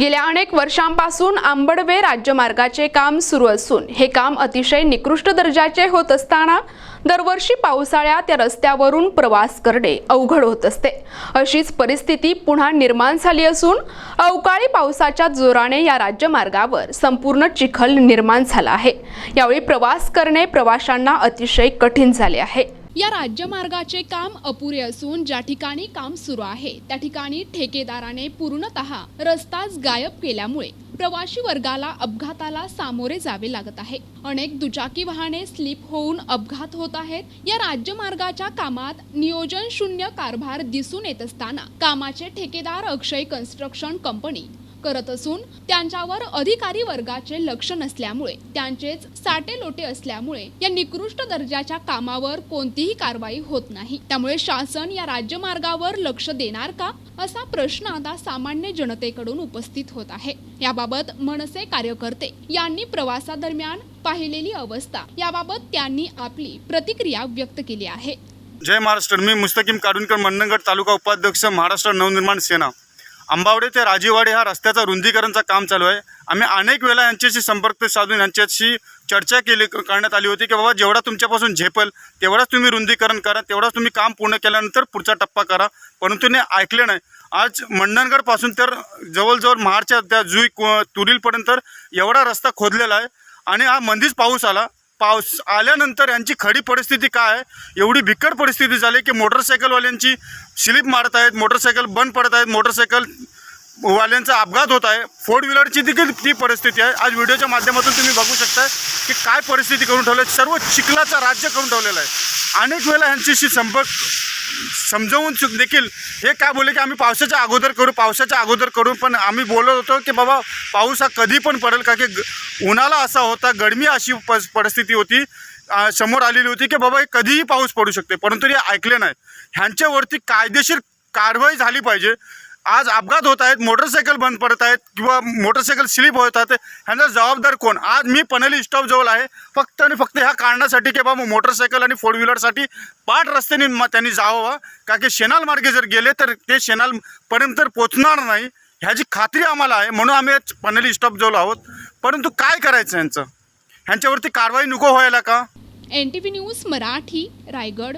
गेल्या अनेक वर्षांपासून आंबडवे राज्यमार्गाचे काम सुरू असून हे काम अतिशय निकृष्ट दर्जाचे होत असताना दरवर्षी पावसाळ्यात या रस्त्यावरून प्रवास करणे अवघड होत असते. अशीच परिस्थिती पुन्हा निर्माण झाली असून अवकाळी पावसाच्या जोराने या राज्यमार्गावर संपूर्ण चिखल निर्माण झाला आहे. यावेळी प्रवास करणे प्रवाशांना अतिशय कठीण झाले आहे. या राज्यमार्गाचे काम अपुरे असून ज्या ठिकाणी काम सुरू आहे त्या ठिकाणी ठेकेदाराने पूर्णतः रस्ताच गायब केल्यामुळे प्रवासी वर्गाला अपघाताला सामोरे जावे लागत आहे. अनेक दुचाकी वाहने स्लिप होऊन अपघात होत आहेत. या राज्यमार्गाच्या कामात नियोजन शून्य कारभार दिसून येत असताना कामाचे ठेकेदार अक्षय कन्स्ट्रक्शन कंपनी करत असून त्यांच्यावर अधिकारी वर्गाचे लक्ष नसल्यामुळे त्यांचेच साटे लोटे असल्यामुळे या निकृष्ट दर्जाच्या कामावर कोणतीही कारवाई होत नाही. त्यामुळे शासन या राज्यमार्गावर लक्ष देणार का असा प्रश्न आता सामान्य जनतेकडून उपस्थित होत आहे. याबाबत मनसे कार्यकर्ते यांनी प्रवासादरम्यान पाहिलेली अवस्था याबाबत त्यांनी आपली प्रतिक्रिया व्यक्त केली आहे. जय महाराष्ट्र. मी मुस्तकीम काडूनकर मंडणगड तालुका उपाध्यक्ष महाराष्ट्र नवनिर्माण सेना. आंबावडे ते राजीवाडे हा रस्त्याचा रुंदीकरणचा काम चालू आहे. आम्ही अनेक वेळा यांच्याशी संपर्क साधून यांच्याशी चर्चा केली करण्यात आली होती की बाबा जेवढा तुमच्यापासून झेपल तेवढाच तुम्ही रुंदीकरण करा तेवढाच तुम्ही काम पूर्ण केल्यानंतर पुढचा टप्पा करा. परंतु ते ऐकले नाही. आज मंडणगडपासून तर जवळजवळ महाडच्या त्या जुई कु- तुरीलपर्यंत एवढा रस्ता खोदलेला आहे. आणि हा मंदीच पाऊस आला. पाऊस आल्यानंतर यांची खडी परिस्थिती काय आहे? एवढी बिकट परिस्थिती झाली की मोटरसायकलवाल्यांची स्लिप मारत आहेत मोटरसायकल बंद पडत आहेत मोटरसायकल वाल्यांचा अपघात होत आहे. फोर व्हीलरची देखील ती परिस्थिती आहे. आज व्हिडिओच्या माध्यमातून तुम्ही बघू शकता की काय परिस्थिती करून ठेवलं आहे. सर्व चिखलाचा राज्य करून ठेवलेलं आहे. अनेक वेळेला यांच्याशी संपर्क समजावून चुक देखील हे काय बोलले की आम्ही पावसाच्या अगोदर करू पावसाच्या अगोदर करू पण आम्ही बोलत होतो की बाबा पाऊस हा कधी पण पडेल का की उन्हाला उन्हाळा असा होता गरमी अशी प परिस्थिती होती समोर आलेली होती की बाबा हे कधीही पाऊस पडू शकते परंतु हे ऐकले नाही. ह्यांच्यावरती कायदेशीर कारवाई झाली पाहिजे आज अपघात होत आहेत मोटरसायकल बंद पडत आहेत किंवा मोटरसायकल स्लिप होत आहेत ह्यांचा जबाबदार कोण? आज मी पनवेली स्टॉपजवळ आहे. फक्त आणि फक्त ह्या कारणासाठी की बाबा मोटरसायकल आणि फोर व्हीलरसाठी पाठ रस्त्याने त्यांनी जावं. का की शेनाल मार्गे जर गेले तर ते शेनालपर्यंत पोचणार नाही. ह्याची खात्री आम्हाला आहे. म्हणून आम्ही आज स्टॉप स्टॉपजवळ आहोत. परंतु काय करायचं यांचं? ह्यांच्यावरती कारवाई नको व्हायला का? N T V news Marathi Raigad.